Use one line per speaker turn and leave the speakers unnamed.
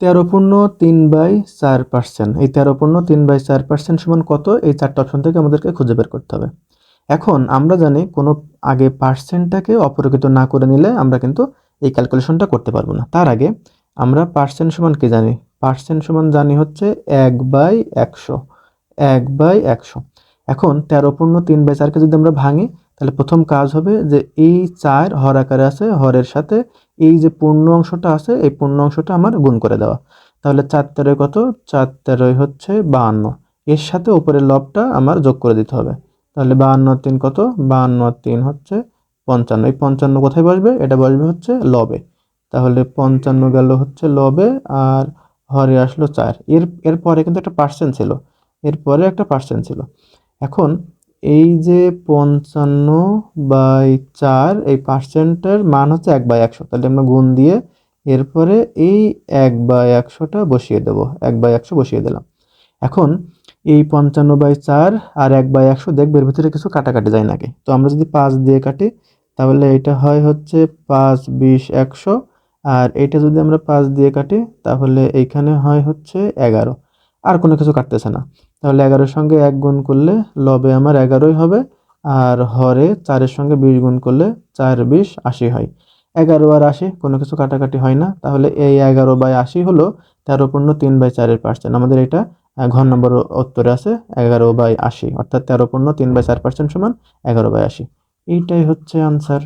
তেরো পূর্ণ তিন বাই চার পার্সেন্ট। এই তেরো পূর্ণ তিন বাই চার পার্সেন্ট সমান কত? এই চারটা অপশন থেকে আমাদেরকে খুঁজে বের করতে হবে। এখন আমরা জানি কোনো আগে পার্সেন্টটাকে অপরিকৃত না করে নিলে আমরা কিন্তু এই ক্যালকুলেশনটা করতে পারব না। তার আগে আমরা পার্সেন্ট সমান কি জানি? পার্সেন্ট সমান জানি হচ্ছে এক বাই একশো। এক বাই একশো। এখন তেরো পূর্ণ তিন বাই চারকে যদি আমরা ভাঙি তাহলে প্রথম কাজ হবে যে এই চার হর আকারে আছে, হরের সাথে এই যে পূর্ণ অংশটা আছে, এই পূর্ণ অংশটা আমার গুণ করে দেওয়া। তাহলে চার তেরোয় কত? চার তেরোয় হচ্ছে বাহান্ন। এর সাথে উপরের লবটা আমার যোগ করে দিতে হবে। তাহলে বাহান্ন তিন কত? বাহান্ন তিন হচ্ছে পঞ্চান্ন। এই পঞ্চান্ন কোথায় বসবে? এটা বসবে হচ্ছে লবে। তাহলে পঞ্চান্ন গেল হচ্ছে লবে আর হরে আসলো চার। এর এরপরে কিন্তু একটা পার্সেন্ট ছিল। এরপরে একটা পার্সেন্ট ছিল। এখন এই যে পঞ্চান্ন বাই চার, এই পার্সেন্টের মান হচ্ছে এক বাই একশো। তাহলে আমরা গুণ দিয়ে এরপরে এই এক বাই একশোটা বসিয়ে দেবো। এক বাই একশো বসিয়ে দিলাম। এখন এই পঞ্চান্ন বাই চার আর এক বাই একশো দেখবে এর ভিতরে কিছু কাটাকাটি যায় নাকি? তো আমরা যদি পাঁচ দিয়ে কাটি, তাহলে এটা হয় হচ্ছে পাঁচ বিশ একশো। আর এটা যদি আমরা পাঁচ দিয়ে কাটি, তাহলে এইখানে হয় হচ্ছে এগারো। আর কোনো কিছু কাটতেছে না। তাহলে এগারোর সঙ্গে এক গুণ করলে লবে আমার এগারোই হবে, আর হরে চারের সঙ্গে বিশ গুণ করলে চার বিশ আশি হয়। এগারো আর আশি, কোনো কিছু কাটাকাটি হয় না। তাহলে এই এগারো বাই আশি হলো তেরো পূর্ণ তিন বাই চারের পার্সেন্ট। আমাদের এটা ঘর নম্বর উত্তরে আছে, এগারো বাই আশি, অর্থাৎ তেরো পূর্ণ তিন বাই চার পার্সেন্ট সমান এগারো বাই আশি। এইটাই হচ্ছে আনসার